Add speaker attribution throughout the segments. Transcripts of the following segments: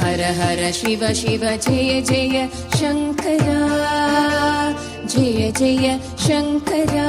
Speaker 1: हर हर शिव शिव जय जय शङ्करा जय जय शङ्करा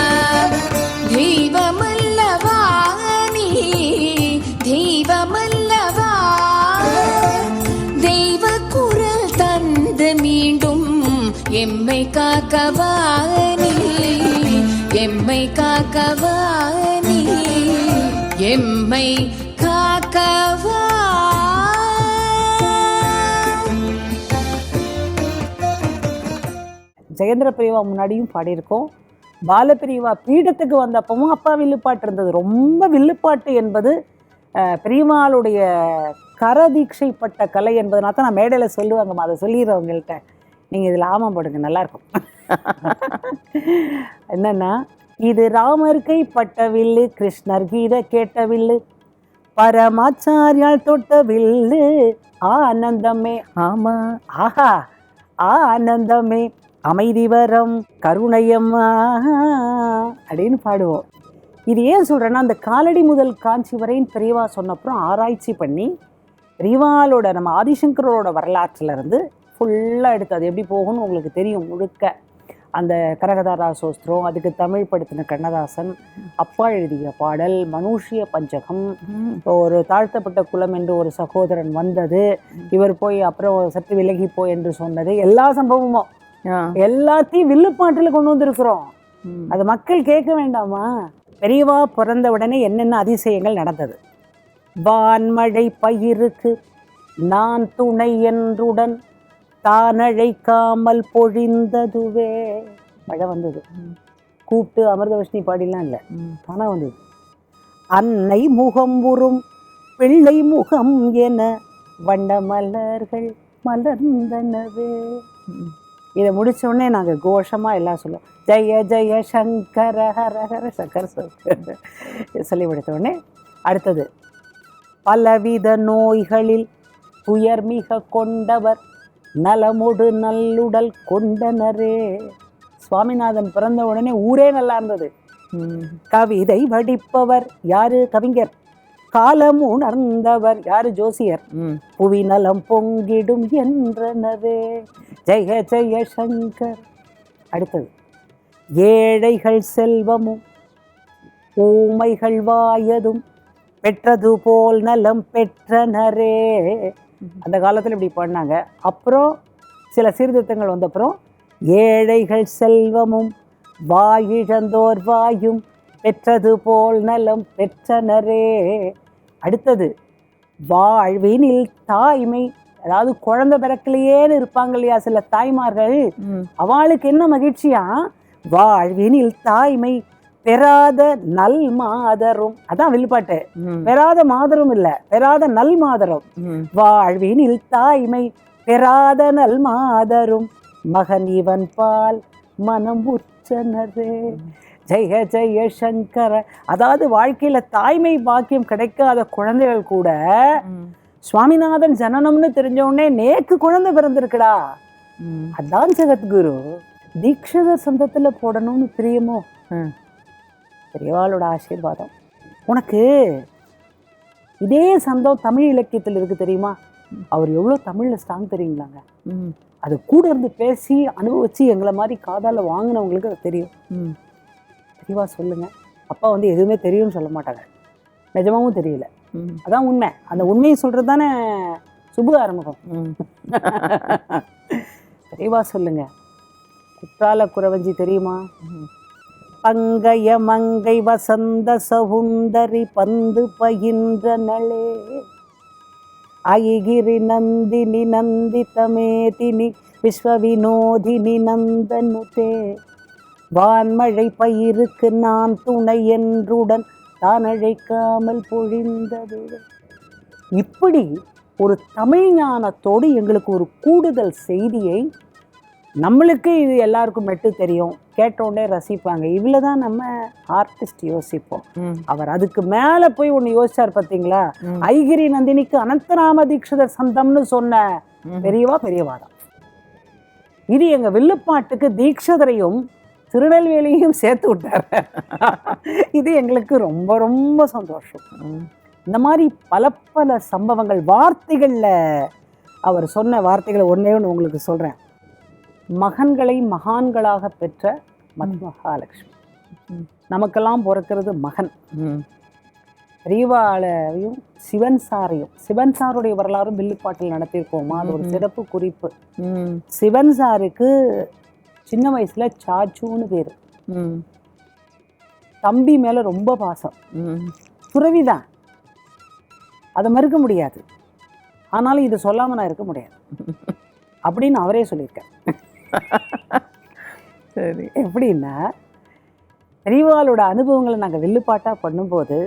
Speaker 1: எம்மை காக்கவா நீ எம்மை காக்கவா நீ எம்மை காக்கவா
Speaker 2: ஜெயேந்திர பிரிவா முன்னாடியும் பாடியிருக்கோம். பாலபிரிவா பீடத்துக்கு வந்தப்பவும் அப்பா வில்லுப்பாட்டு இருந்தது. ரொம்ப வில்லுப்பாட்டு என்பது பெரியமாளுடைய கரதீட்சைப்பட்ட கலை என்பதனால தான் நான் மேடையில் சொல்லுவாங்கம்மா. அதை சொல்லிடுறவங்கள்ட்ட நீங்கள் இதில் ஆமாம் போடுங்க நல்லாயிருக்கும் என்னன்னா இது ராமர் பட்ட வில்லு கிருஷ்ணர் கீதை கேட்ட வில்லு பரமாச்சாரியால் தொட்ட வில்லு ஆனந்தமே ஆமா ஆஹா ஆனந்தமே அமைதி வரம் கருணையம்மா அப்படின்னு பாடுவோம். இது ஏன் சொல்கிறேன்னா அந்த காலடி முதல் காஞ்சி வரைன்னு பெரியவா சொன்னப்புறம் ஆராய்ச்சி பண்ணி ரிவாலோட நம்ம ஆதிசங்கரோட வரலாற்றுல இருந்து ஃபுல்லாக எடுத்து அது எப்படி போகும்னு உங்களுக்கு தெரியும் முழுக்க. அந்த கரகதாரா சோஸ்திரம் அதுக்கு தமிழ் படுத்தின கண்ணதாசன் அப்பா எழுதிய பாடல் மனுஷிய பஞ்சகம். ஒரு தாழ்த்தப்பட்ட குலம் என்று ஒரு சகோதரன் வந்தது. இவர் போய் அப்புறம் சற்று விலகி போய் என்று சொன்னது. எல்லா சம்பவமும். எல்லாத்தையும் வில்லுப்பாட்டில் கொண்டு வந்திருக்கிறோம். அது மக்கள் கேட்க வேண்டாமா? பெரியவா பிறந்த உடனே என்னென்ன அதிசயங்கள் நடந்தது? வான்மழை பயிருக்கு நான் துணை என்றுடன் தானழைக்காமல் பொழிந்ததுவே. மழை வந்தது. கூப்பிட்டு அமிர்தவஷ்ணி பாடிலாம் இல்லை. தானா வந்தது. அன்னை முகம் உறும் பிள்ளை முகம் என வண்ண மலர்கள் மலர்ந்தனவே. இதை முடிச்ச உடனே நாங்கள் கோஷமாக எல்லாம் சொல்லுவோம். ஜெய ஜெய சங்கர ஹர ஹர சங்கர சங்கர சொல்லி முடித்த உடனே அடுத்தது. பலவித நோய்களில் துயர் மிக கொண்டவர் நலமுடு நல்லுடல் கொண்டனரே. சுவாமிநாதன் பிறந்த உடனே ஊரே நல்லா இருந்தது. கவிதை வடிப்பவர் யாரு? கவிஞர். காலம் உணர்ந்தவர் யாரு? ஜோசியர். புவி நலம் பொங்கிடும் என்றனரே. ஜெய ஜெய சங்கர். அடுத்தது. ஏழைகள் செல்வமும் ஊமைகள் வாயதும் பெற்றது போல் நலம் பெற்றனரே. அந்த காலத்தில் இப்படி பண்ணாங்க. அப்புறம் சில சீர்திருத்தங்கள் வந்த அப்புறம் ஏழைகள் செல்வமும் வாயிழந்தோர் வாயும் பெற்றது போல் நலம் பெற்றனரே. அடுத்தது வாழ்வினில் தாய்மை அதாவது குழந்தை பிறக்கலையேன்னு இருப்பாங்க இல்லையா சில தாய்மார்கள்? அவளுக்கு என்ன மகிழ்ச்சியா? வாழ்வினில் தாய்மை பெறாத நல் மாதரும். அதான் வில்லுப்பாட்டு பெறாத மாதரும் இல்ல. பெறாத நல் மாதரும். வாழ்வினில் தாய்மை பெறாத நல் மாதரும். மகன் இவன் பால் மனம் உற்றனரே. ஜெய ஜெய சங்கர. அதாவது வாழ்க்கையில தாய்மை பாக்கியம் கிடைக்காத குழந்தைகள் கூட சுவாமிநாதன் ஜனனம்னு தெரிஞ்ச உடனே நேக்கு குழந்தை பிறந்திருக்குடா. அதான் ஜெகத்குரு. தீக்ஷதர் சந்தத்துல போடணும்னு பிரியமோ? பெரியவாளோட ஆசீர்வாதம். உனக்கு இதே சந்தம் தமிழ் இலக்கியத்தில் இருக்கு தெரியுமா? அவர் எவ்வளோ தமிழில் ஸ்ட்ராங் தெரியுங்களாங்க.
Speaker 3: ம்.
Speaker 2: அது கூட இருந்து பேசி அனுபவிச்சு எங்களை மாதிரி காதால் வாங்கினவங்களுக்கு அது தெரியும்.
Speaker 3: ம்.
Speaker 2: தெளிவாக சொல்லுங்க. அப்பா வந்து எதுவுமே தெரியும்னு சொல்ல மாட்டாங்க நிஜமாவும் தெரியல. அதான் உண்மை. அந்த உண்மையை சொல்கிறது தானே சுபு ஆரம்பம் தெளிவாக சொல்லுங்க. குற்றால குறவஞ்சி தெரியுமா?
Speaker 3: ம்.
Speaker 2: பங்கைய மங்கை வசந்த சவுந்தரி பந்து பயின்ற நளே. ஐகிரி நந்தினி நந்திதமேதினி விஸ்வ வினோதினி நந்தனுதே. வான்மழை பயிருக்கு நான் துணை என்றுடன் தான் அழைக்காமல் பொழிந்தது. இப்படி ஒரு தமிழ் ஞானத்தோடு எங்களுக்கு ஒரு கூடுதல் செய்தியை நம்மளுக்கு இது எல்லாருக்கும் மெட்டு தெரியும். கேட்டோடனே ரசிப்பாங்க. இவ்வளோ தான் நம்ம ஆர்டிஸ்ட் யோசிப்போம். அவர் அதுக்கு மேலே போய் ஒன்று யோசிச்சார் பார்த்தீங்களா
Speaker 3: ம்.
Speaker 2: ஐகிரி நந்தினிக்கு அனந்தராம தீட்சிதர் சந்தம்னு சொன்ன. பெரியவா பெரியவா தான் இது எங்க வில்லுப்பாட்டுக்கு தீட்சிதரையும் திருநெல்வேலியையும் சேர்த்து விட்டார். இது எங்களுக்கு ரொம்ப ரொம்ப சந்தோஷம். இந்த மாதிரி பல பல சம்பவங்கள் வார்த்தைகளில் அவர் சொன்ன வார்த்தைகளை ஒன்றே ஒன்று உங்களுக்கு சொல்கிறேன் மகன்களை மகான்களாக பெற்ற மத்மகாலட்சுமி
Speaker 3: ம்.
Speaker 2: நமக்கெல்லாம் பிறக்கிறது மகன்.
Speaker 3: ம்.
Speaker 2: ரீவாளையும் சிவன் சாரையும். சிவன் சாருடைய வரலாறும் வில்லுப்பாட்டில் நடத்தியிருக்கோமா? அது ஒரு. சிறப்பு குறிப்பு. சிவன் சாருக்கு சின்ன வயசுல சாச்சுன்னு பேர். தம்பி மேல ரொம்ப பாசம். துறவிதான். அதை மறுக்க முடியாது. ஆனாலும் இதை சொல்லாம நான் இருக்க முடியாது. அப்படின்னு அவரே சொல்லியிருக்கார்.
Speaker 3: சரி.
Speaker 2: எப்படின்னா பெரியவாளோட அனுபவங்களை நாங்கள் வில்லுப்பாட்டாக பண்ணும்போது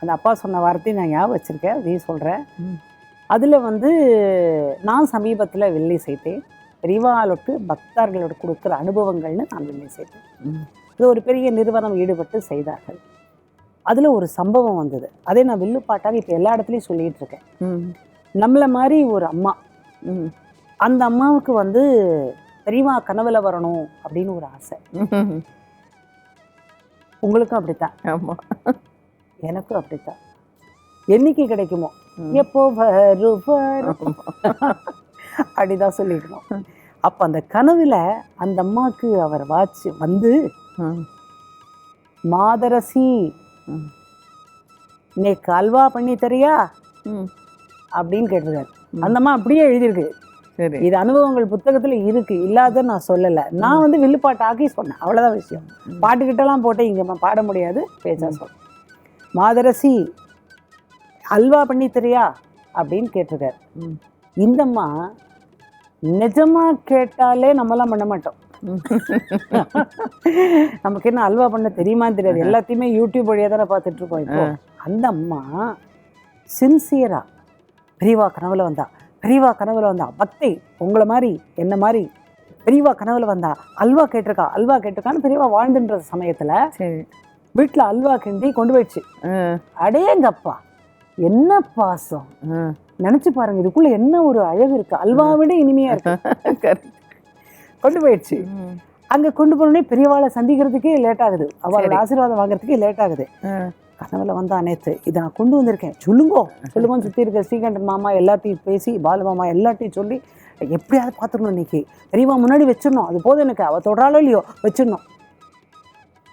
Speaker 2: அந்த அப்பா சொன்ன வார்த்தையை நான் ஞாபகம் வச்சுருக்கேன். அதையும் சொல்கிறேன் அதில் வந்து நான் சமீபத்தில் வெள்ளி செய்தேன் பெரியவாளுக்கு பக்தர்களோட கொடுக்குற அனுபவங்கள்னு நான் வெள்ளி செய்தேன் இது ஒரு பெரிய நிறுவனம் ஈடுபட்டு செய்தார்கள். அதில் ஒரு சம்பவம் வந்தது. அதே நான் வில்லுப்பாட்டாக இப்போ எல்லா இடத்துலையும் சொல்லிகிட்டு இருக்கேன். நம்மளை மாதிரி ஒரு அம்மா. அந்த அம்மாவுக்கு வந்து பெரியவா கனவுல வரணும் அப்படின்னு ஒரு ஆசை. உங்களுக்கும் அப்படித்தான்.
Speaker 3: ஆமாம்
Speaker 2: எனக்கும் அப்படித்தான். என்னைக்கு கிடைக்குமோ. எப்போ வருவார் அப்படிதான் சொல்லிக்கணும் அப்போ அந்த கனவுல அந்த அம்மாவுக்கு அவர் வாட்சி வந்து மாதரசி. இன்னைக்கு அல்வா பண்ணி தரியா? அப்படின்னு கேட்டிருக்காரு.
Speaker 3: ம்.
Speaker 2: அந்த அம்மா அப்படியே எழுதியிருக்கு. இது அனுபவங்கள் புத்தகத்துல இருக்கு. இல்லாத நான் சொல்லலை. நான் வந்து வில்லுப்பாட்டு ஆக்கி சொன்னேன். அவ்வளவுதான் விஷயம். பாட்டுக்கிட்டலாம் போட்டு இங்க பாட முடியாது. பேச்சா சொல்ல மாதரசி அல்வா பண்ணி தரியா அப்படின்னு கேட்டிருக்காரு. இந்தம்மா நிஜமா கேட்டாலே நம்மலாம் பண்ண மாட்டோம். நமக்கு என்ன அல்வா பண்ண தெரியுமான்னு தெரியாது. எல்லாத்தையுமே யூடியூப் வழியாக தானே பார்த்துட்டு இருக்கோம் இப்போ. அந்த அம்மா சின்சியரா பெரியவா கனவுல வந்தா. பெரியவா கனவுல வந்தா பக்தை உங்களை மாதிரி என்ன மாதிரி பெரியவா கனவுல வந்தா அல்வா கேட்டிருக்கா அல்வா கேட்டிருக்கான்னு பெரியவா வாழ்ந்துன்ற சமயத்துல வீட்டில் அல்வா கிண்டி கொண்டு போயிடுச்சு.
Speaker 3: ஆ.
Speaker 2: அடேங்கப்பா என்ன பாசம். நினைச்சு பாருங்க இதுக்குள்ள என்ன ஒரு அழகு இருக்கு. அல்வாவை விட இனிமையா இருக்கு. கொண்டு போயிடுச்சு. அங்க கொண்டு போனோடனே பெரியவாளை சந்திக்கிறதுக்கே லேட் ஆகுது. அவரோட
Speaker 3: சரி.
Speaker 2: ஆசீர்வாதம் வாங்குறதுக்கே லேட் ஆகுது. கனவுல வந்தா நேத்து. இதை நான் கொண்டு வந்திருக்கேன். சொல்லுங்கோ. சொல்லுங்கன்னு சுத்தி இருக்க ஸ்ரீகண்டன் மாமா எல்லாத்தையும் பேசி பாலு மாமா எல்லாத்தையும் சொல்லி எப்படியாவது பார்த்துக்கணும் இன்னைக்கு. பெரியவா முன்னாடி வச்சிடணும். அது போதும் எனக்கு. அவ தொடுறாளோ இல்லையோ? வச்சிடணும்.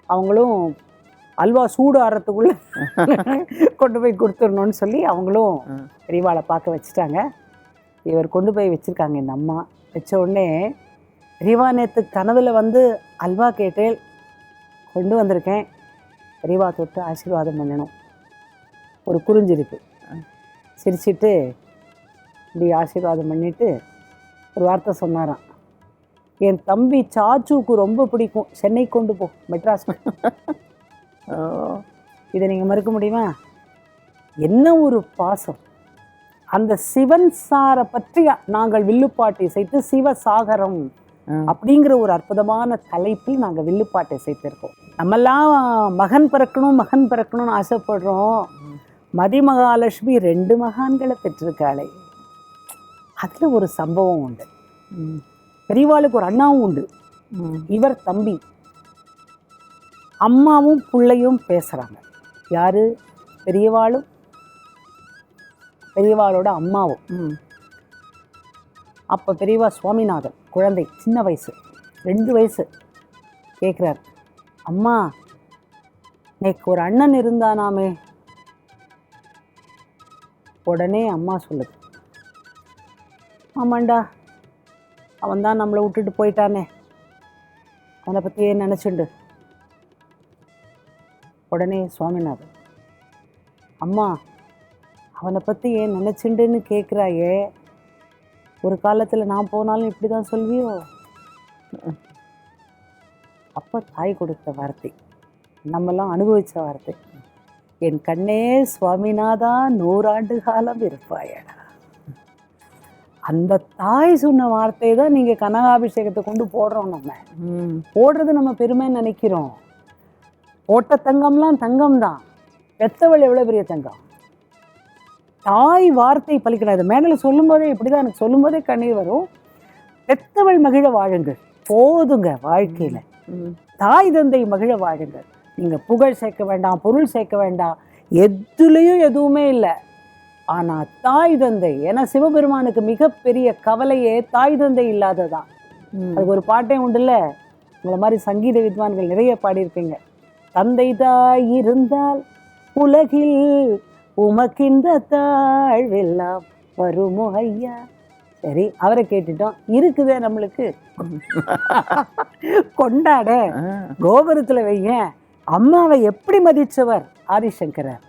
Speaker 2: அவங்களும் அல்வா சூடு ஆறத்துக்குள்ள கொண்டு போய் கொடுத்துடணும்னு சொல்லி அவங்களும். பெரியவாளை பார்க்க வச்சுட்டாங்க. இவர் கொண்டு போய் வச்சிருக்காங்க இந்த அம்மா. வச்ச உடனே பெரியவா நேற்று கனவுல வந்து அல்வா கேட்டேன் கொண்டு வந்திருக்கேன். பெரியவா தொட்டு ஆசீர்வாதம் பண்ணணும். ஒரு குறிஞ்சி இருக்கு சிரிச்சிட்டு இப்படி ஆசீர்வாதம் பண்ணிவிட்டு ஒரு வார்த்தை சொன்னாராம். என் தம்பி சாச்சுவுக்கு ரொம்ப பிடிக்கும். சென்னை கொண்டு போ மெட்ராஸ். இதை நீங்கள் மறுக்க முடியுமா? என்ன ஒரு பாசம். அந்த சிவன் சாரை பற்றி நாங்கள் வில்லுப்பாட்டு இசைத்து சிவசாகரம். அப்படிங்கிற ஒரு அற்புதமான தலைப்பில் நாங்கள் வில்லுப்பாட்டு இசைத்திருக்கோம் நம்மெல்லாம் மகன் பிறக்கணும் மகன் பிறக்கணும்னு ஆசைப்படுறோம். மதிமகாலட்சுமி ரெண்டு மகான்களை பெற்றிருக்காளே. அதில் ஒரு சம்பவம் உண்டு. பெரியவாளுக்கு ஒரு அண்ணாவும் உண்டு. இவர் தம்பி. அம்மாவும் பிள்ளையும் பேசுகிறாங்க யாரு? பெரியவாளும் பெரியவாளோட அம்மாவும். அப்போ பெரியவா சுவாமிநாதன் குழந்தை சின்ன வயசு ரெண்டு வயசு கேட்குறார் அம்மா நேக்கு ஒரு அண்ணன் இருந்தானாமே. உடனே அம்மா சொல்லுது. ஆமாண்டா அவன் தான் நம்மளை விட்டுட்டு போயிட்டானே. அவனை பற்றி ஏன் நினச்சிண்டு? உடனே சுவாமிநாதன் அம்மா அவனை பற்றி ஏன் நினச்சிண்டுன்னு கேட்குறாயே ஒரு காலத்தில் நான் போனாலும் இப்படி தான் சொல்வியோ? அப்போ தாய் கொடுத்த வார்த்தை. நம்மெல்லாம் அனுபவித்த வார்த்தை. என் கண்ணே சுவாமிநாதா நூறாண்டு காலம் இருப்பாயடா. அந்த தாய் சொன்ன வார்த்தை தான் நீங்கள் கனகாபிஷேகத்தை கொண்டு போடுறோம் நம்ம. போடுறது நம்ம பெருமைன்னு நினைக்கிறோம். போட்ட தங்கம்லாம் தங்கம் தான் பெத்தவள் எவ்வளோ பெரிய தங்கம்? தாய் வார்த்தை பலிக்கணும் இது மேடையில் சொல்லும்போதே இப்படி தான் எனக்கு சொல்லும்போதே கண்ணீர் வரும். பெத்தவள் மகிழ வாழுங்கள். போதுங்க வாழ்க்கையில். தாய் தந்தை மகிழ வாழுங்கள். நீங்கள் புகழ் சேர்க்க வேண்டாம் பொருள் சேர்க்க வேண்டாம். எதுலேயும் எதுவுமே இல்லை. ஆனால் தாய் தந்தை ஏன்னா சிவபெருமானுக்கு மிகப்பெரிய கவலையே தாய் தந்தை இல்லாததான். அதுக்கு ஒரு பாட்டே உண்டுல்ல? உங்களை மாதிரி சங்கீத வித்வான்கள் நிறைய பாடியிருப்பீங்க. தந்தை தாய் இருந்தால் உலகில் உமக்கிந்த தாழ்வெல்லாம் வருமோ ஐயா? சரி அவரை கேட்டுட்டோம். இருக்குதே நம்மளுக்கு. கொண்டாட. கோபுரத்தில் வையேன் அம்மாவை எப்படி மதிச்சவர்? ஆதிசங்கரர்.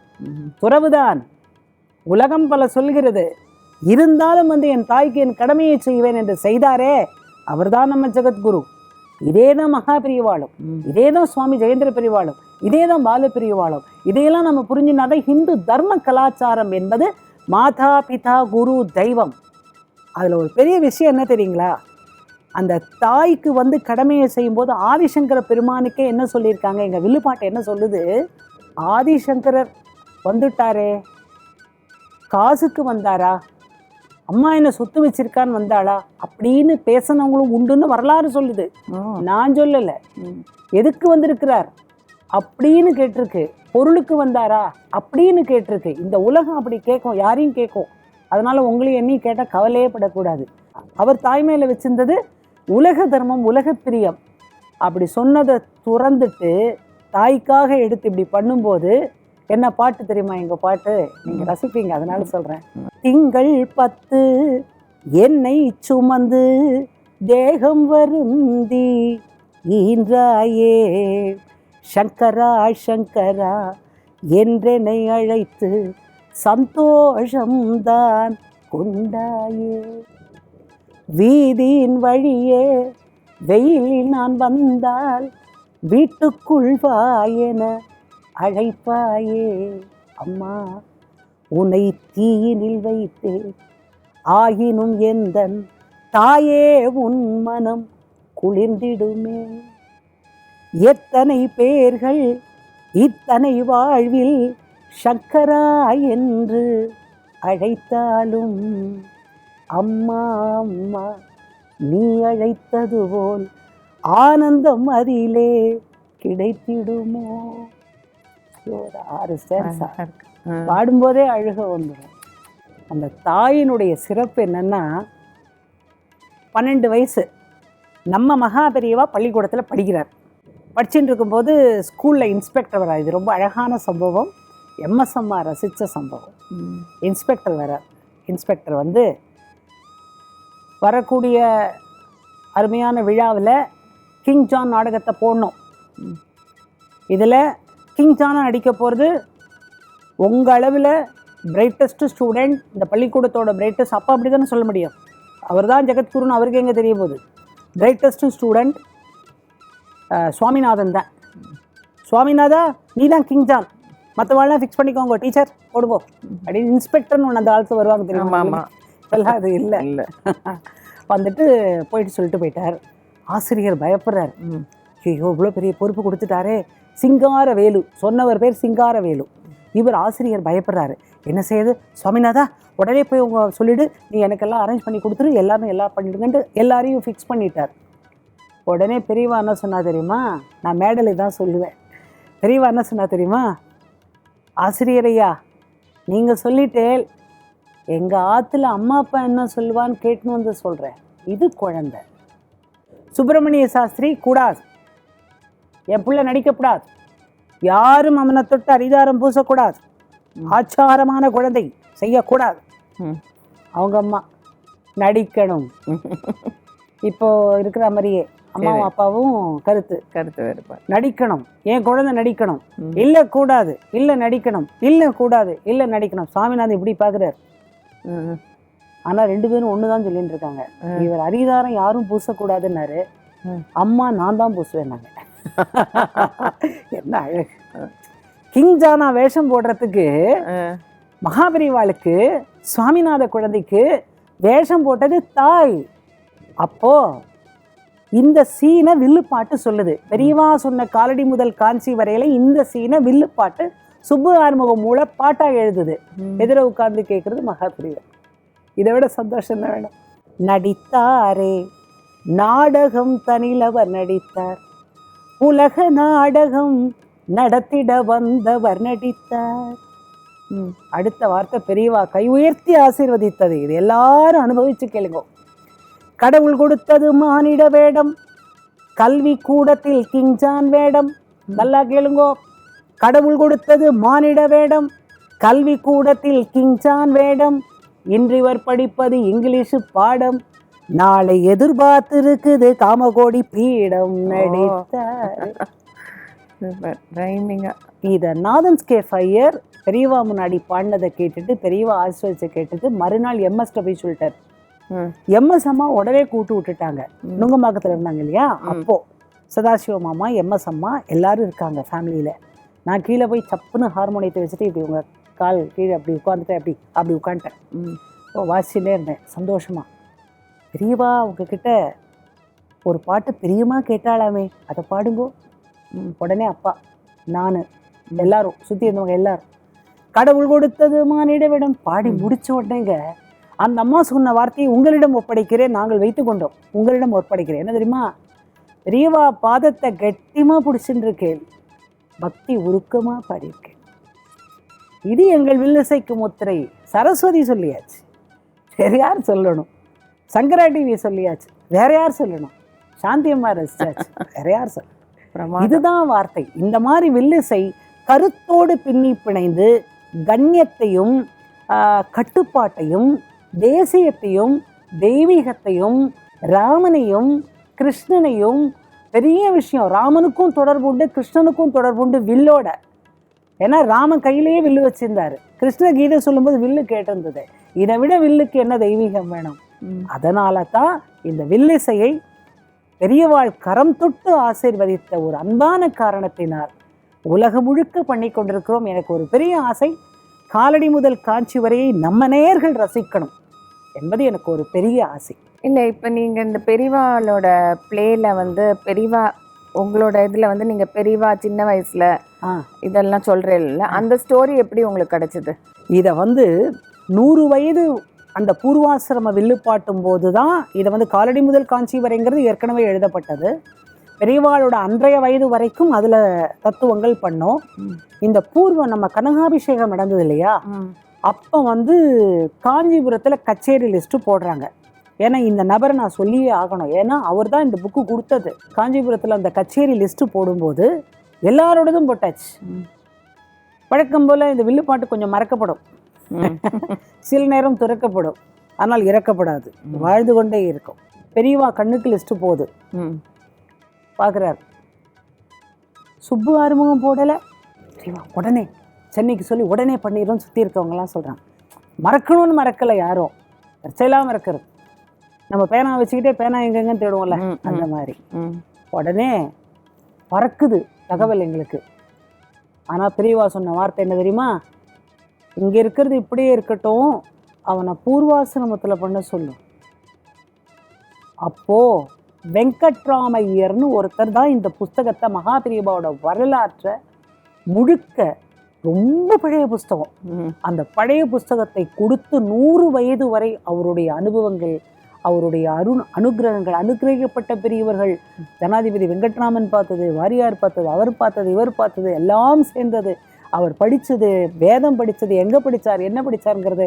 Speaker 2: துறவுதான். உலகம் பல சொல்கிறது. இருந்தாலும் வந்து என் தாய்க்கு என் கடமையை செய்வேன் என்று செய்தாரே. அவர்தான் நம்ம ஜெகத்குரு. இதே தான் மகா பிரிவாளும்
Speaker 3: ம்.
Speaker 2: இதே தான் சுவாமி ஜெயேந்திர பிரிவாளும். இதே தான் பால பிரிவாளும் இதையெல்லாம் நம்ம புரிஞ்சுனாதான் ஹிந்து தர்ம கலாச்சாரம் என்பது மாதா பிதா குரு தெய்வம். அதில் ஒரு பெரிய விஷயம் என்ன தெரியுங்களா? அந்த தாய்க்கு வந்து கடமையை செய்யும்போது ஆதிசங்கர பெருமானுக்கே என்ன சொல்லியிருக்காங்க? எங்கள் வில்லுப்பாட்டு என்ன சொல்லுது? ஆதிசங்கரர் வந்துட்டாரே. காசுக்கு வந்தாரா? அம்மா என்ன சொத்து வச்சிருக்கான்னு வந்தாளா? அப்படின்னு பேசினவங்களும் உண்டுன்னு வரலாறு சொல்லுது. நான் சொல்லலை. எதுக்கு வந்திருக்கிறார்? அப்படின்னு கேட்டிருக்கு. பொருளுக்கு வந்தாரா? அப்படின்னு கேட்டிருக்கு. இந்த உலகம் அப்படி கேட்கும் யாரையும் கேட்கும். அதனால் உங்களையும் என்னையும் கேட்டால் கவலையே படக்கூடாது. அவர் தாய்மையில் வச்சிருந்தது உலக தர்மம் உலக பிரியம். அப்படி சொன்னதை துறந்துட்டு தாய்க்காக எடுத்து இப்படி பண்ணும்போது என்ன பாட்டு தெரியுமா? எங்கள் பாட்டு? நீங்கள் ரசிப்பீங்க அதனால சொல்கிறேன் திங்கள் பத்து என்னை சுமந்து தேகம் வருந்தி ஈன்றாயே. சங்கரா சங்கரா என்றெனை அழைத்து சந்தோஷம்தான் கொண்டாயே. வீதியின் வழியே வெயிலில் நான் வந்தால் வீட்டுக்குள் வாயென அழைப்பாயே. அம்மா உன்னை தீயினில் வைத்தேன் ஆயினும் எந்தன் தாயே உன் மனம் குளிர்ந்திடுமே. எத்தனை பேர்கள் இத்தனை வாழ்வில் சங்கரா என்று அழைத்தாலும் அம்மா அம்மா நீ அழைத்தது போல் ஆனந்தம் அதிலே கிடைத்திடுமோ? ஒரு ஆறு ஸ்டேன்ஸா. பாடும்போதே அழுக வந்துடும் அந்த தாயினுடைய சிறப்பு என்னன்னா பன்னெண்டு வயசு. நம்ம மகா பெரியவா பள்ளிக்கூடத்தில் படிக்கிறார். படிச்சுட்டு இருக்கும்போது ஸ்கூலில் இன்ஸ்பெக்டர் வரார் இது ரொம்ப அழகான சம்பவம். எம்எஸ்எம்மா ரசித்த சம்பவம். இன்ஸ்பெக்டர் வரார் இன்ஸ்பெக்டர் வந்து வரக்கூடிய அருமையான விழாவில் கிங் ஜான் நாடகத்தை போடணும். இதில் கிங் ஜானாக நடிக்க போகிறது உங்கள் அளவில் பிரைட்டஸ்ட் ஸ்டூடெண்ட் இந்த பள்ளிக்கூடத்தோட பிரைட்டஸ்ட் அப்போ அப்படி தானே சொல்ல முடியும்? அவர் தான் ஜெகத்குருன்னு அவருக்கு எங்கே தெரிய போகுது? பிரைட்டஸ்ட் ஸ்டூடெண்ட் சுவாமிநாதன் தான். சுவாமிநாதா நீ தான் கிங் ஜான் மற்றவாள்லாம் ஃபிக்ஸ் பண்ணிக்கோங்க டீச்சர் போடுங்க அப்படின்னு இன்ஸ்பெக்டர்னு ஒன்று அந்த காலத்தில் வருவாங்க தெரியுமா?
Speaker 3: ஆமா
Speaker 2: இப்பெல்லாம் அது இல்லை.
Speaker 3: இல்ல.
Speaker 2: வந்துட்டு போயிட்டு சொல்லிட்டு போயிட்டார். ஆசிரியர் பயப்படுறார்.
Speaker 3: ம்.
Speaker 2: ஐயோ இவ்வளோ பெரிய பொறுப்பு கொடுத்துட்டாரே. சிங்கார வேலு சொன்னவர் பேர் சிங்கார வேலு இவர் ஆசிரியர் பயப்படுறாரு. என்ன செய்யுது? சுவாமிநாதா உடனே போய் உங்க சொல்லிடு. நீ எனக்கெல்லாம் அரேஞ்ச் பண்ணி கொடுத்துரு எல்லாரும் எல்லாம் பண்ணிடுங்கன்ட்டு எல்லாரையும் ஃபிக்ஸ் பண்ணிட்டார். உடனே பெரியவா என்ன சொன்னா தெரியுமா? நான் மேடலில் தான் சொல்லுவேன். பெரியவா என்ன சொன்னா தெரியுமா? ஆசிரியர் ஐயா நீங்கள் சொல்லிட்டேல் எங்க ஆத்துல அம்மா அப்பா என்ன சொல்லுவான்னு கேட்டுன்னு வந்து சொல்றேன். இது குழந்தை. சுப்பிரமணிய சாஸ்திரி கூடாது. என் பிள்ளை நடிக்கப்படாது. யாரும் அவனை தொட்டு அரிதாரம் பூசக்கூடாது. ஆச்சாரமான குழந்தை செய்யக்கூடாது. அவங்க அம்மா நடிக்கணும். இப்போ இருக்கிற மாதிரியே. அம்மாவும் அப்பாவும் கருத்து.
Speaker 3: கருத்து வேறுபாடு.
Speaker 2: நடிக்கணும். என் குழந்தை நடிக்கணும். இல்ல கூடாது இல்ல நடிக்கணும். இல்ல கூடாது இல்ல நடிக்கணும். சாமிநாதன் இப்படி பாக்குறாரு. ஆனா ரெண்டு பேரும் ஒண்ணுதான் சொல்லிட்டு இருக்காங்க இவர் அரிதாரம் யாரும் பூசக்கூடாதுன்னாரு. அம்மா நான் தான் பூசுவேன் நாங்க என்ன அழகு. கிங் ஜானா வேஷம் போடுறதுக்கு. மகாபரிவாளுக்கு சுவாமிநாத குழந்தைக்கு வேஷம் போட்டது தாய். அப்போ இந்த சீனை வில்லுப்பாட்டு சொல்லுது. பெரியவா சொன்ன காலடி முதல் காஞ்சி வரையில இந்த சீனை வில்லுப்பாட்டு சுப்பு ஆறுமுகம் மூல பாட்டா எழுதுது. எதிர உட்கார்ந்து கேட்கறது மகாபிரிவா இதை விட சந்தோஷம் என்ன வேணும்? நடித்தாரே நாடகம் தனிலவர் நடித்தார். உலக நாடகம் நடத்திட வந்தவர் நடித்தார். அடுத்த வார்த்தை பெரியவா கை உயர்த்தி ஆசீர்வதித்தது. இது எல்லாரும் அனுபவிச்சு கேளுங்க. கடவுள் கொடுத்தது மானிட வேடம். கல்வி கூடத்தில் கிங்ஜான் வேடம். நல்லா கேளுங்கோ. கடவுள் கொடுத்தது மானிட வேடம். கல்வி கூடத்தில் கிங்ஜான் வேடம். இன்று இவர் படிப்பது இங்கிலீஷ் பாடம். நாளை எதிர்பார்த்திருக்குது காமகோடி பீடம் நடித்தார். இதை நாதன்ஸ் கே ஃபையர் பெரியவா முன்னாடி பாடினதை கேட்டுட்டு பெரியவா ஆசிரியத்தை கேட்டுட்டு மறுநாள் எம்எஸ்ட போய் சொல்லிட்டார். எம்எஸ் அம்மா உடனே கூட்டு விட்டுட்டாங்க. நுங்கம்பாக்கத்தில் இருந்தாங்க இல்லையா. அப்போ சதாசிவ மாமா எம்எஸ் அம்மா எல்லாரும் இருக்காங்க ஃபேமிலியில் நான் கீழே போய் சப்புன்னு ஹார்மோனியத்தை வச்சுட்டு இப்படி உங்கள் கால் கீழே அப்படி உட்காந்துட்டேன் அப்படி அப்படி உட்காந்துட்டேன். ஓ வாசிச்சுட்டே இருந்தேன் சந்தோஷமா. பெரியவா உங்ககிட்ட ஒரு பாட்டு பிரியமா கேட்டாளாமே அதை பாடுங்கோ. உடனே அப்பா நான் எல்லாரும் சுற்றி இருந்தவங்க எல்லாரும் கடவுள் கொடுத்தது மானிடவிடம் பாடி முடிச்ச உடனேங்க அந்த அம்மா சொன்ன வார்த்தையை உங்களிடம் ஒப்படைக்கிறேன் நாங்கள் வைத்து கொண்டோம். உங்களிடம் ஒப்படைக்கிறேன். என்ன தெரியுமா? பெரியவா பாதத்தை கெட்டிமா பிடிச்சிருக்கேன் பக்தி உருக்கமா பாடியிருக்கேன் இது எங்கள் வில்லிசைக்கு முத்திரை. சரஸ்வதி சொல்லியாச்சு. வேற யார் சொல்லணும்? சங்கரா டிவி சொல்லியாச்சு. வேற யார் சொல்லணும்? சாந்தி அம்மா ரசிச்சாச்சு. வேற யார் சொல்லணும் இதுதான் வார்த்தை. இந்த மாதிரி வில்லிசை கருத்தோடு பின்னி பிணைந்து கண்ணியத்தையும் கட்டுப்பாட்டையும் தேசியத்தையும் தெய்வீகத்தையும் ராமனையும் கிருஷ்ணனையும் பெரிய விஷயம் ராமனுக்கும் தொடர்பு உண்டு கிருஷ்ணனுக்கும் தொடர்பு உண்டு வில்லோட. ஏன்னா ராமன் கையிலேயே வில்லு வச்சிருந்தாரு. கிருஷ்ண கீதை சொல்லும்போது வில்லு கேட்டிருந்தது. இதை விட வில்லுக்கு என்ன தெய்வீகம் வேணும். அதனால தான் இந்த வில்லிசையை பெரியவாள் கரம் தொட்டு ஆசீர்வதித்த ஒரு அன்பான காரணத்தினால் உலகம் முழுக்க பண்ணி கொண்டிருக்கிறோம் எனக்கு ஒரு பெரிய ஆசை. காலடி முதல் காட்சி வரையை நம்ம நேயர்கள் ரசிக்கணும் என்பது எனக்கு ஒரு பெரிய ஆசை.
Speaker 3: இல்ல இப்ப நீங்க இந்த பெரியவாளோட பிளேல வந்து பெரியவா உங்களோட இதுல வந்து நீங்க பெரியவா சின்ன வயசுல
Speaker 2: ஆ.
Speaker 3: இதெல்லாம் சொல்றீங்கல்ல அந்த ஸ்டோரி எப்படி உங்களுக்கு கிடைச்சது?
Speaker 2: இதை வந்து நூறு வயது அந்த பூர்வாசிரம வில்லு பாட்டும் போது தான் இதை வந்து காலடி முதல் காஞ்சி வரைங்கிறது ஏற்கனவே எழுதப்பட்டது. பெரியவாளோட அன்றைய வயது வரைக்கும் அதில் தத்துவங்கள் பண்ணோம். இந்த பூர்வம் நம்ம கனகாபிஷேகம் நடந்தது இல்லையா? அப்போ வந்து காஞ்சிபுரத்தில் கச்சேரி லிஸ்ட்டு போடுறாங்க. ஏன்னா இந்த நபரை நான் சொல்லியே ஆகணும். ஏன்னா அவர் தான் இந்த புக்கு கொடுத்தது. காஞ்சிபுரத்தில் அந்த கச்சேரி லிஸ்ட்டு போடும்போது எல்லாரோடதும் போட்டாச்சு. வழக்கம் போல் இந்த வில்லுப்பாட்டு கொஞ்சம் மறக்கப்படும். சில நேரம் துறக்கப்படும். ஆனால் இறக்கப்படாது. வாழ்ந்து கொண்டே இருக்கும். பெரியவா கண்ணுக்கு லிஸ்ட்டு போகுது. பார்க்குறார் சுப்பு ஆறுமுகம் போடலை. பெரியவா உடனே சென்னைக்கு சொல்லி உடனே பண்ணிடுறோம் சுற்றி இருக்கவங்கலாம் சொல்கிறாங்க மறக்கணும்னு மறக்கலை யாரும் தற்செயலாக மறக்கிறது. நம்ம பேனா வச்சுக்கிட்டே பேனா எங்கெங்கன்னு தேடுவோம்ல. அந்த மாதிரி. உடனே பறக்குது தகவல் எங்களுக்கு. ஆனால் பெரியவா சொன்ன வார்த்தை என்ன தெரியுமா? இங்கே இருக்கிறது இப்படியே இருக்கட்டும் அவனை பூர்வாசிரமத்தில் பண்ண சொல்லு. அப்போ வெங்கட்ராமையர்னு ஒருத்தர் தான் இந்த புஸ்தகத்தை மகாபிரியபாவோட வரலாற்றை முழுக்க ரொம்ப பழைய புஸ்தகம். அந்த பழைய புஸ்தகத்தை கொடுத்து நூறு வயது வரை அவருடைய அனுபவங்கள் அவருடைய அருண் அனுகிரகங்கள் அனுகிரகிக்கப்பட்ட பெரியவர்கள் ஜனாதிபதி வெங்கட்ராமன் பார்த்தது வாரியார் பார்த்தது அவர் பார்த்தது இவர் பார்த்தது எல்லாம் சேர்ந்தது அவர் படிச்சது வேதம் படிச்சது எங்க படிச்சார் என்ன படிச்சாருங்கிறது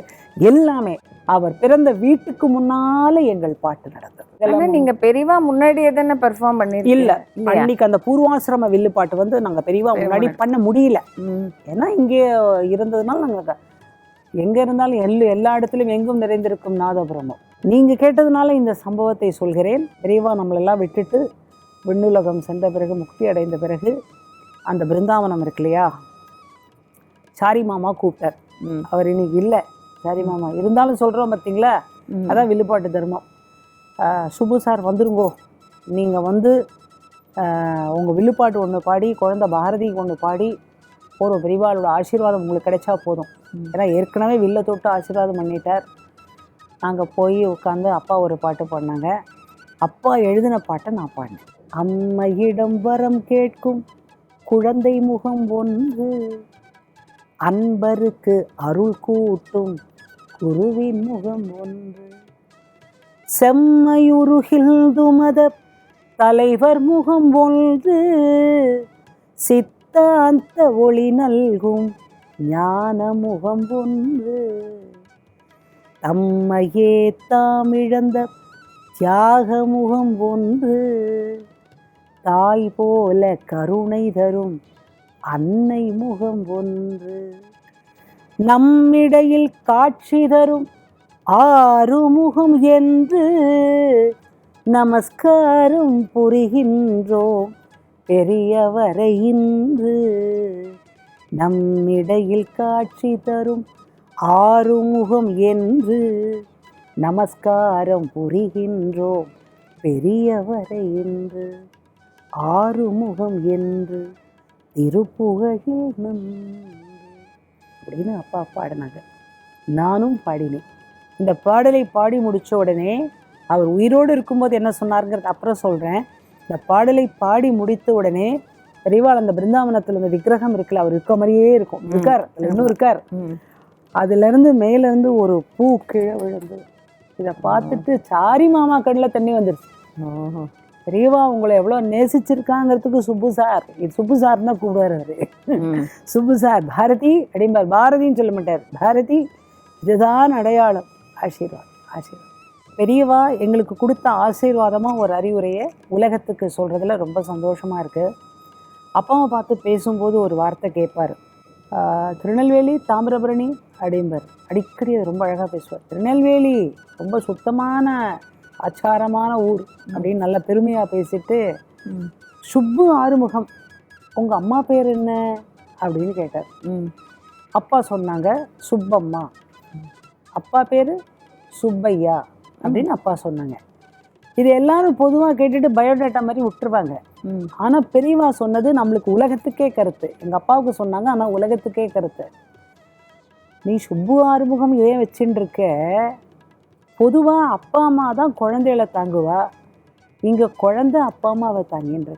Speaker 2: எல்லாமே அவர் பிறந்த வீட்டுக்கு முன்னால எங்கள் பாட்டு நடந்தது.
Speaker 3: நீங்க பெரியவா முன்னாடியே தானே பெர்ஃபார்ம் பண்ணிருக்கீங்க?
Speaker 2: இல்ல அன்னைக்கு அந்த பூர்வாசிரம வில்லு பாட்டு வந்து நாங்க பெரியவா முன்னாடி பண்ண முடியல. ஏன்னா இங்கே இருந்ததுனால நாங்க எங்க இருந்தாலும் எல்லா எல்லா இடத்துலயும் எங்கும் நிறைந்திருக்கும் நாதபுரமும். நீங்க கேட்டதுனால இந்த சம்பவத்தை சொல்கிறேன். பெரியவா நம்மளெல்லாம் விட்டுட்டு விண்ணுலகம் சென்ற பிறகு முக்தி அடைந்த பிறகு அந்த பிருந்தாவனம் இருக்கு இல்லையா? சாரி மாமா கூப்பிட்டார். அவர் இன்னைக்கு இல்லை. சாரி மாமா. இருந்தாலும் சொல்றோம் பார்த்தீங்களா. அதான் வில்லுப்பாட்டு தர்மம். சுப்பு சார் வந்துருங்கோ. நீங்கள் வந்து ஆஹ் உங்க வில்லுப்பாட்டு ஒன்று பாடி குழந்தை பாரதிக்கு ஒன்று பாடி போதும் பெரியவாளோட ஆசீர்வாதம் உங்களுக்கு கிடைச்சா போதும். ஏன்னா ஏற்கனவே வில்ல தொட்டு ஆசீர்வாதம் பண்ணிட்டார். நாங்கள் போய் உட்காந்து அப்பா ஒரு பாட்டு பாடினாங்க. அப்பா எழுதின பாட்டை நான் பாடினேன். அம்மையிடம் வரம் கேட்கும் குழந்தை முகம் ஒன்று. அன்பருக்கு அருள் கூட்டும் குருவின் முகம் ஒன்று. செம்மையுருகில்துமத தலைவர் முகம் ஒன்று. சித்தாந்த ஒளி நல்கும் ஞான முகம் ஒன்று. தம்மையே தாமிழந்த தியாக முகம் ஒன்று. தாய் போல கருணை தரும் அன்னை முகம் ஒன்று. நம்மிடையில் காட்சி தரும் ஆறுமுகம் என்று நமஸ்காரம் புரிகின்றோம். பெரியவரை இன்று நம்மிடையில் காட்சி தரும் ஆறுமுகம் என்று நமஸ்காரம் புரிகின்றோம். பெரியவரை என்று ஆறுமுகம் என்று திருப்புகையில் நன்று அப்படின்னு அப்பா பாடினாங்க. நானும் பாடினேன். இந்த பாடலை பாடி முடிச்ச உடனே அவர் உயிரோடு இருக்கும்போது என்ன சொன்னாருங்கிறது அப்புறம் சொல்கிறேன் இந்த பாடலை பாடி முடித்த உடனே பெரியவாள் அந்த பிருந்தாவனத்தில் இந்த விக்கிரகம் இருக்குல்ல அவர் இருக்க மாதிரியே இருக்கும். இருக்கார். இன்னும் இருக்கார். அதுலேருந்து மேலேருந்து ஒரு பூ கீழே விழுந்து இதை பார்த்துட்டு சாரி மாமா கண்ணில் தண்ணி வந்துருச்சு. பெரியவா உங்களை எவ்வளோ நேசிச்சிருக்காங்கிறதுக்கு சுப்பு சார். இது சுப்பு சார் தான் கூப்பிடுவார் அவரு. சுப்பு சார் பாரதி அப்படிம்பார். பாரதின்னு சொல்ல மாட்டார். பாரதி இதுதான் அடையாளம். ஆசீர்வாதம் ஆசீர்வாதம் பெரியவா எங்களுக்கு கொடுத்த ஆசீர்வாதமாக ஒரு அறிவுரையை உலகத்துக்கு சொல்கிறதுல ரொம்ப சந்தோஷமாக இருக்குது அப்பாவை பார்த்து பேசும்போது ஒரு வார்த்தை கேட்பார். திருநெல்வேலி தாமிரபரணி அப்படிம்பார். அடிக்கடி அது ரொம்ப அழகாக பேசுவார். திருநெல்வேலி ரொம்ப சுத்தமான ஆச்சாரமான ஊர் அப்படின்னு நல்ல பெருமையாக பேசிட்டு. சுப்பு ஆறுமுகம் உங்கள் அம்மா பேர் என்ன? அப்படின்னு கேட்டார்.
Speaker 3: ம்.
Speaker 2: அப்பா சொன்னாங்க சுப்பம்மா. அப்பா பேர் சுப்பையா அப்படின்னு அப்பா சொன்னாங்க. இது எல்லாரும் பொதுவாக கேட்டுட்டு பயோடேட்டா மாதிரி விட்டுருவாங்க.
Speaker 3: ம்.
Speaker 2: ஆனால் பெரியவா சொன்னது நம்மளுக்கு உலகத்துக்கே கருத்து. எங்கள் அப்பாவுக்கு சொன்னாங்க ஆனால் உலகத்துக்கே கருத்து. நீ சுப்பு ஆறுமுகம் ஏன் வச்சுட்டு இருக்க? பொதுவாக அப்பா அம்மா தான் குழந்தைகளை தாங்குவா. இங்கே குழந்தை அப்பா அம்மாவை தாங்கின்னு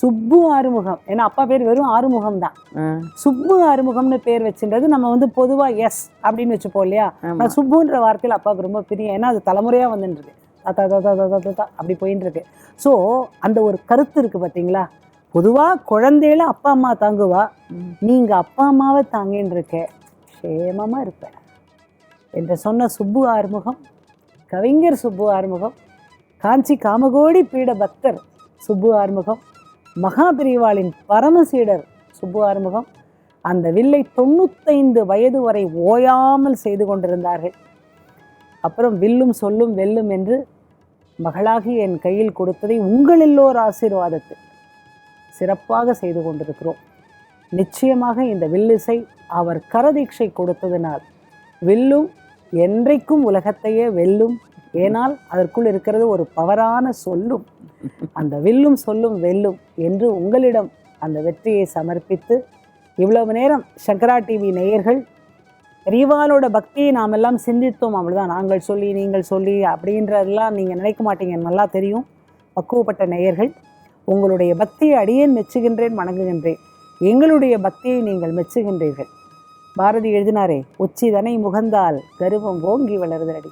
Speaker 2: சுப்பு ஆறுமுகம். ஏன்னா அப்பா பேர் வெறும் ஆறுமுகம் தான். சுப்பு ஆறுமுகம்னு பேர் வச்சுன்றது நம்ம வந்து பொதுவாக எஸ் அப்படின்னு வச்சுப்போம் இல்லையா. நான் சுப்புன்ற வார்த்தையில் அப்பாவுக்கு ரொம்ப பிரியம். ஏன்னா அது தலைமுறையாக வந்துட்டுருக்கு தாத்தா தாத்தா தாத்தா தாத்தா அப்படி போயின்னு இருக்கு ஸோ அந்த ஒரு கருத்து இருக்குது பார்த்தீங்களா பொதுவாக குழந்தையில அப்பா அம்மா தாங்குவா. நீங்கள் அப்பா அம்மாவை தாங்கின்னு இருக்க க்ஷேமமாக இருப்பேன் என்று சொன்ன சுப்பு ஆறுமுகம் கவிஞர் சுப்பு ஆறுமுகம் காஞ்சி காமகோடி பீட பக்தர் சுப்பு ஆறுமுகம் மகாபிரிவாளின் பரமசீடர் சுப்பு ஆறுமுகம் அந்த வில்லை தொண்ணூத்தைந்து வயது வரை ஓயாமல் செய்து கொண்டிருந்தார்கள். அப்புறம் வில்லும் சொல்லும் வெல்லும் என்று மகளாகி என் கையில் கொடுத்ததை உங்கள் எல்லோர் ஆசீர்வாதத்தில் சிறப்பாக செய்து கொண்டிருக்கிறோம். நிச்சயமாக இந்த வில்லிசை அவர் கரதீட்சை கொடுத்ததினால் வெல்லும் என்றைக்கும் உலகத்தையே வெல்லும். ஏனால் அதற்குள் இருக்கிறது ஒரு பவரான சொல்லும். அந்த வில்லும் சொல்லும் வெல்லும் என்று உங்களிடம் அந்த வெற்றியை சமர்ப்பித்து இவ்வளவு நேரம் சங்கரா டிவி நேயர்கள் பெரியவாளோட பக்தியை நாம் எல்லாம் சிந்தித்தோம். அவ்வளோதான் நாங்கள் சொல்லி நீங்கள் சொல்லி அப்படின்றதெல்லாம் நீங்கள் நினைக்க மாட்டீங்க. நல்லா தெரியும். பக்குவப்பட்ட நேயர்கள் உங்களுடைய பக்தியை அடியேன் மெச்சுகின்றேன் வணங்குகின்றேன். எங்களுடைய பக்தியை நீங்கள் மெச்சுகின்றீர்கள். பாரதி எழுதினாரே உச்சிதனை முகந்தால் கருவம் ஓங்கி வளருதடி.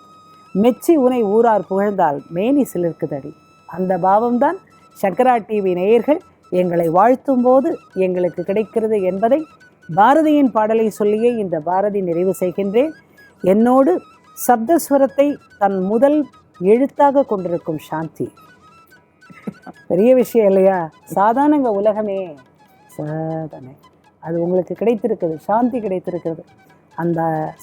Speaker 2: மெச்சி உனை ஊரார் புகழ்ந்தால் மேனி சிலிர்க்குதடி. அந்த பாவம்தான் சங்கரா டிவி நேயர்கள் எங்களை வாழ்த்தும் போது எங்களுக்கு கிடைக்கிறது என்பதை பாரதியின் பாடலை சொல்லியே இந்த பாரதி நிறைவு செய்கின்றேன். என்னோடு சப்தஸ்வரத்தை தன் முதல் எழுத்தாக கொண்டிருக்கும் சாந்தி. பெரிய விஷயம் இல்லையா? சாதாரணங்க உலகமே சாதனை அது உங்களுக்கு கிடைத்திருக்கிறது சாந்தி கிடைத்திருக்கிறது. அந்த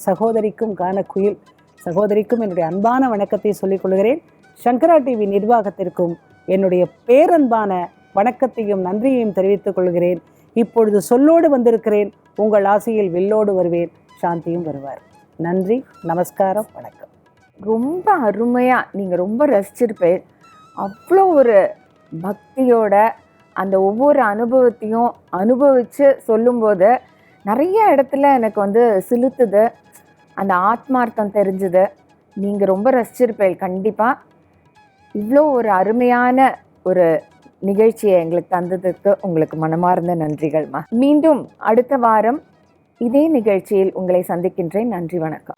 Speaker 2: சகோதரிக்கும் கானக்குயில் சகோதரிக்கும் என்னுடைய அன்பான வணக்கத்தை சொல்லிக் கொள்கிறேன். சங்கரா டிவி நிர்வாகத்திற்கும் என்னுடைய பேரன்பான வணக்கத்தையும் நன்றியையும் தெரிவித்துக் கொள்கிறேன். இப்பொழுது சொல்லோடு வந்திருக்கிறேன். உங்கள் ஆசையில் வில்லோடு வருவேன். சாந்தியும் வருவார். நன்றி நமஸ்காரம் வணக்கம்.
Speaker 1: ரொம்ப அருமையாக நீங்கள் ரொம்ப ரசிச்சிருப்பேன் அவ்வளோ ஒரு பக்தியோட அந்த ஒவ்வொரு அனுபவத்தையும் அனுபவித்து சொல்லும்போது நிறைய இடத்துல எனக்கு வந்து சிலுத்துது. அந்த ஆத்மார்த்தம் தெரிஞ்சுது. நீங்கள் ரொம்ப ரசிச்சிருப்பேன் கண்டிப்பாக இவ்வளோ ஒரு அருமையான ஒரு நிகழ்ச்சியை எங்களுக்கு தந்ததுக்கு உங்களுக்கு மனமார்ந்த நன்றிகள்மா. மீண்டும் அடுத்த வாரம் இதே நிகழ்ச்சியில் உங்களை சந்திக்கின்றேன். நன்றி வணக்கம்.